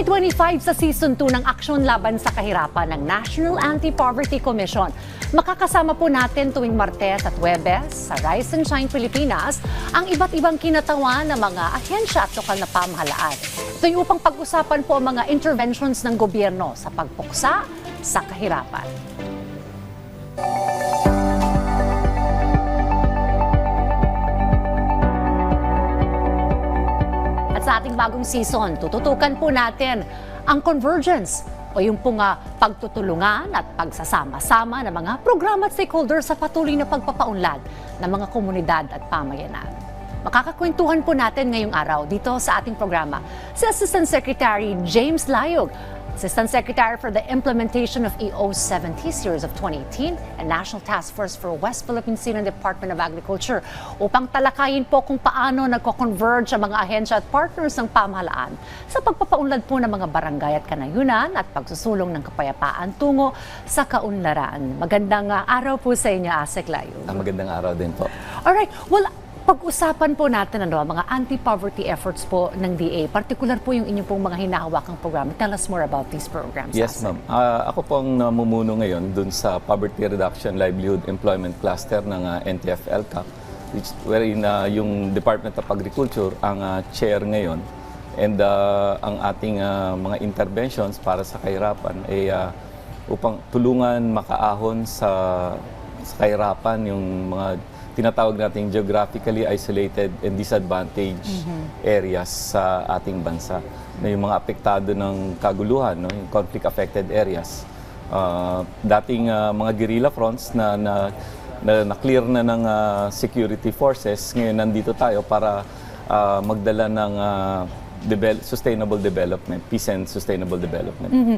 2025 sa Season 2 ng Aksyon Laban sa Kahirapan ng National Anti-Poverty Commission. Makakasama po natin tuwing Martes at Webes sa Rise and Shine Pilipinas ang iba't ibang kinatawan ng mga ahensya at lokal na pamahalaan. Ito yung upang pag-usapan po ang mga interventions ng gobyerno sa pagpuksa sa kahirapan. Ating bagong season, tututukan po natin ang convergence o yung po nga pagtutulungan at pagsasama-sama ng mga programa at stakeholders sa patuloy na pagpapaunlad ng mga komunidad at pamayanan. Makakakwentuhan po natin ngayong araw dito sa ating programa si Assistant Secretary James Layog, Assistant Secretary for the Implementation of EO 70 Series of 2018 and National Task Force for West Philippine Sea ng Department of Agriculture upang talakayin po kung paano nagko-converge ang mga ahensya at partners ng pamahalaan sa pagpapaunlad po ng mga barangay at kanayunan at pagsusulong ng kapayapaan tungo sa kaunlaran. Magandang ah, araw po sa inyo, Asek Layo. Ah, magandang araw din po. Alright, well, pag-usapan po natin ano, mga anti-poverty efforts po ng DA, particular po yung inyong pong mga hinahawakang programa. Tell us more about these programs. Yes, ma'am. Ah, ako po ang namumuno ngayon dun sa Poverty Reduction Livelihood Employment Cluster ng ah, NTF-ELCAC, which wherein ah, yung Department of Agriculture ang ah, chair ngayon. And ah, ang ating ah, mga interventions para sa kahirapan ay ah, upang tulungan makaahon sa, sa kahirapan yung mga tinatawag nating geographically isolated and disadvantaged areas sa ating bansa. Na yung mga apektado ng kaguluhan, no? yung conflict-affected areas. Ah, dating ah, mga guerrilla fronts na, na, na, na-clear na ng ah, security forces, ngayon nandito tayo para ah, magdala ng ah, devel- sustainable development, peace and sustainable development. Mhm.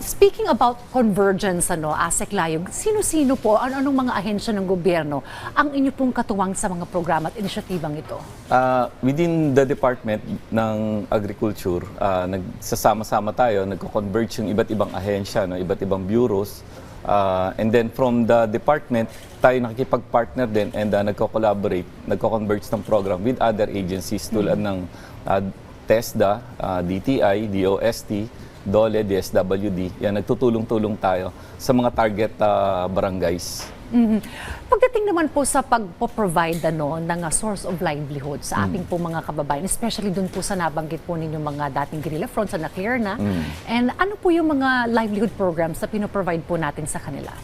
Speaking about convergence, ano, Asek Layog, sino-sino po, ano-anong mga ahensya ng gobyerno ang inyo pong katuwang sa mga programa at inisyatibang ito? Uh, within the Department ng Agriculture, uh, nagsasama-sama tayo, nagko-converge yung iba't ibang ahensya, no, iba't ibang bureaus. Uh, and then from the department, tayo nakikipag-partner din and uh, nagko-collaborate, nagko-converge ng program with other agencies tulad ng uh, TESDA, uh, DTI, DOST, DOLE, DSWD. Yan, nagtutulong-tulong tayo sa mga target uh, barangays. Mhm. Pagdating naman po sa pagpo-provide ano, ng uh, source of livelihood sa ating po mga kababayan, especially dun po sa nabanggit po ninyo mga dating guerrilla fronts na clear na. And ano po yung mga livelihood programs na pinoprovide po natin sa kanila?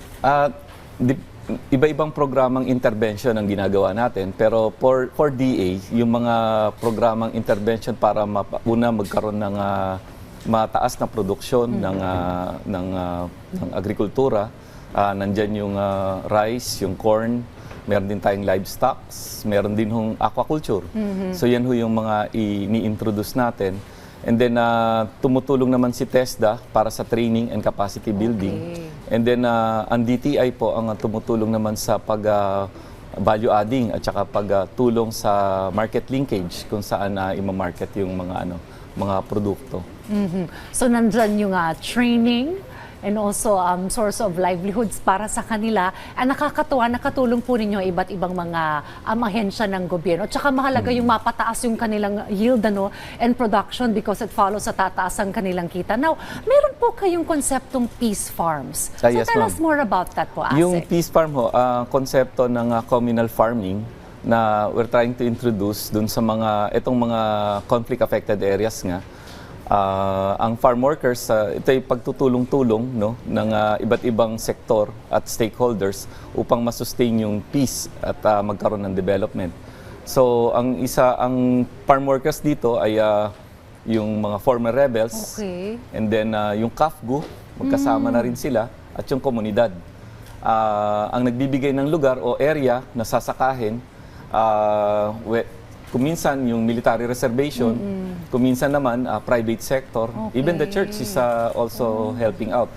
Di- iba-ibang programang intervention ang ginagawa natin pero for for DA yung mga programang intervention para una magkaroon ng ah, mataas na produksyon ng ah, ng ah, ng agrikultura Ah, nandyan yung ah, rice, yung corn, meron din tayong livestock, meron din hong aquaculture. So yan ho yung mga ini-introduce natin. And then ah, tumutulong naman si TESDA para sa training and capacity building. Okay. And then ah, ang DTI po ang tumutulong naman sa pag ah, value adding at saka pagtulong sa market linkage kung saan na ima-market yung mga ano mga produkto. Mhm. So nandyan yung uh, training and also um, source of livelihoods para sa kanila. Ang nakakatuwa, nakatulong po ninyo iba't ibang mga um, ahensya ng gobyerno. At saka mahalaga yung mapataas yung kanilang yield ano, and production because it follows sa tataas ang kanilang kita. Now, meron po kayong konseptong peace farms. Ah, so yes, tell us more about that po, Asik. Yung peace farm ho, ah, konsepto ng ah, communal farming na we're trying to introduce dun sa mga itong mga conflict affected areas nga. Ah, ang farm workers ah, ito ay pagtutulong-tulong no ng ah, iba't ibang sektor at stakeholders upang masustain yung peace at ah, magkaroon ng development. So ang isa ang farm workers dito ay ah, yung mga former rebels Okay. And then ah, yung CAFGU, magkasama na rin sila at yung komunidad. Ah, ang nagbibigay ng lugar o area na sasakahin, ah, we- kuminsan yung military reservation, kuminsan naman ah, private sector, even the church is ah, also helping out.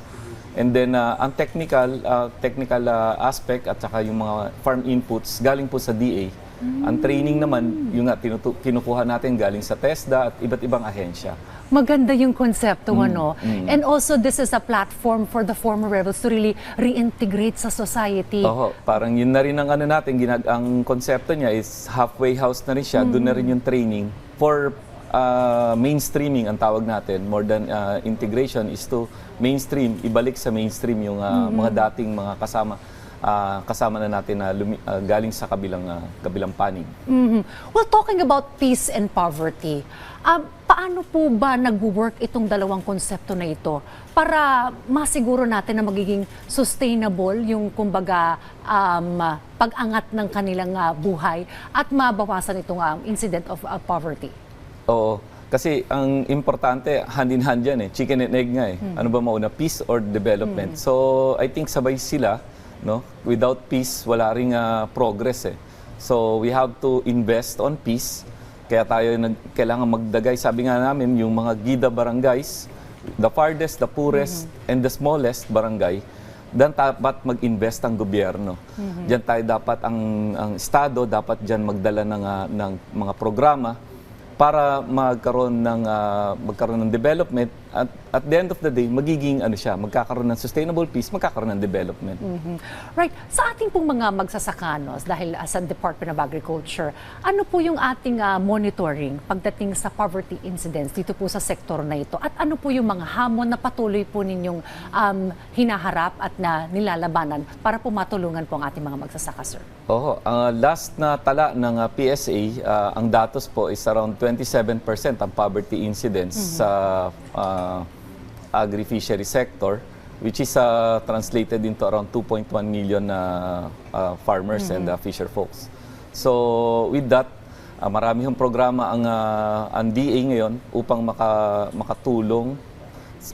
And then ah, ang technical ah, technical ah, aspect at saka yung mga farm inputs galing po sa DA. Ang training naman, yung nga tinutu- kinukuha natin galing sa TESDA at iba't ibang ahensya. Maganda yung konsepto, ano? And also, this is a platform for the former rebels to really reintegrate sa society. Oo, parang yun na rin ang ano natin, ginag ang konsepto niya is halfway house na rin siya, doon na rin yung training for ah, mainstreaming ang tawag natin, more than ah, integration is to mainstream, ibalik sa mainstream yung ah, mga dating mga kasama ah, kasama na natin na lumi- ah, galing sa kabilang ah, kabilang panig. Mhm. Well, talking about peace and poverty, ah, paano po ba nag-work itong dalawang konsepto na ito para masiguro natin na magiging sustainable yung kumbaga um, pag-angat ng kanilang ah, buhay at mabawasan itong um, incident of ah, poverty? Oo. Kasi ang importante, hand in hand yan eh. Chicken and egg nga eh. Ano ba mauna, peace or development? So, I think sabay sila, no? Without peace, wala ring ah, progress eh. So, we have to invest on peace. Kaya tayo nag, kailangan magdagay. Sabi nga namin, yung mga gida barangays, the farthest, the poorest, and the smallest barangay, dan dapat mag-invest ang gobyerno. Diyan tayo dapat ang ang estado dapat diyan magdala ng ah, ng mga programa para magkaroon ng ah, magkaroon ng development at at the end of the day magiging ano siya magkakaroon ng sustainable peace magkakaroon ng development Mhm. Right. Sa ating pong mga magsasakanos, dahil as a Department of Agriculture, ano po yung ating ah, monitoring pagdating sa poverty incidents dito po sa sektor na ito? At ano po yung mga hamon na patuloy po ninyong um, hinaharap at na nilalabanan para po matulungan po ang ating mga magsasaka, sir? Oo, ang last na tala ng ah, PSA ah, ang datos po is around 27% ang poverty incidence sa ah, agri-fishery sector which is ah, translated into around 2.1 million na ah, farmers and ah, fisher folks. So with that, ah, marami hong programa ang ah, ang DA ngayon upang maka, makatulong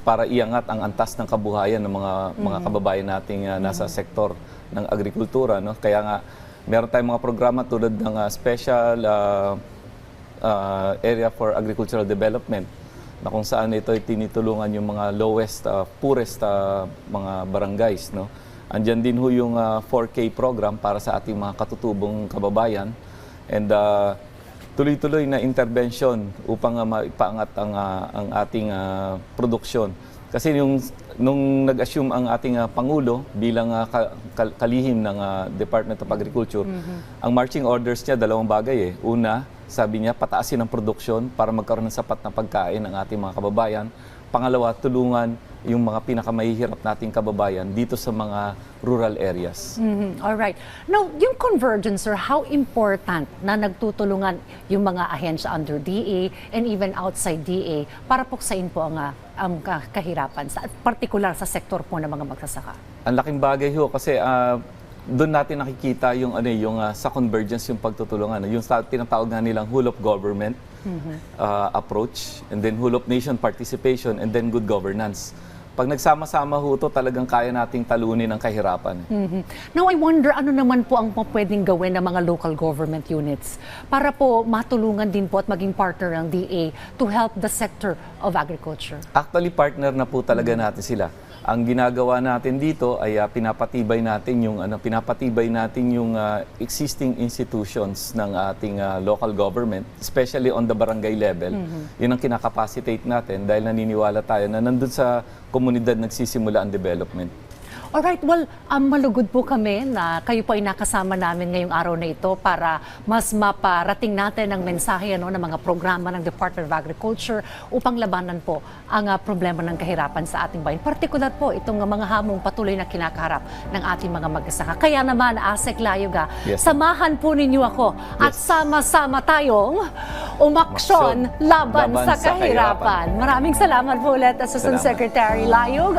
para iangat ang antas ng kabuhayan ng mga mga kababayan nating ah, nasa sektor ng agrikultura no? Kaya nga meron tayong mga programa tulad ng ah, special ah, ah, area for agricultural development na kung saan ito ay tinitulungan yung mga lowest ah, poorest ah, mga barangays no andyan din ho yung ah, 4K program para sa ating mga katutubong kababayan and ah, tuloy-tuloy na intervention upang uh, maipaangat ang, ah, ang ating ah, produksyon. Kasi yung, nung nag-assume ang ating ah, Pangulo bilang kal- kalihim ng ah, Department of Agriculture, ang marching orders niya dalawang bagay eh. Una, sabi niya pataasin ang produksyon para magkaroon ng sapat na pagkain ng ating mga kababayan. Pangalawa, tulungan yung mga pinakamahihirap nating kababayan dito sa mga rural areas. Mhm. All right. Now, yung convergence, sir, how important na nagtutulungan yung mga ahensya under DA and even outside DA para puksain po ang, ah, ang ka- kahirapan, sa, particular sa sektor po ng mga magsasaka? Ang laking bagay ho kasi ah, doon natin nakikita yung ano eh, yung ah, sa convergence yung pagtutulungan, yung sa, tinatawag nga nilang whole of government ah, approach and then whole of nation participation and then good governance. Pag nagsama-sama ho to, talagang kaya nating talunin ang kahirapan. Mhm. Now, I wonder ano naman po ang pwedeng gawin ng mga local government units para po matulungan din po at maging partner ng DA to help the sector of agriculture. Actually, partner na po talaga natin sila. Ang ginagawa natin dito ay ah, pinapatibay natin yung ano, pinapatibay natin yung ah, existing institutions ng ating ah, local government, especially on the barangay level. Yun ang kinakapacitate natin dahil naniniwala tayo na nandun sa komunidad nagsisimula ang development. Alright, well, um, malugod po kami na kayo po ay nakasama namin ngayong araw na ito para mas maparating natin ang mensahe ano, ng mga programa ng Department of Agriculture upang labanan po ang ah, problema ng kahirapan sa ating bayan. Partikular po itong mga hamong patuloy na kinakaharap ng ating mga mag-asaka. Kaya naman, Asek Layuga, Yes. samahan po ninyo ako at sama-sama tayong umaksyon laban, laban sa sa kahirapan. Maraming salamat po ulit, Assistant Salamat. Secretary Layug.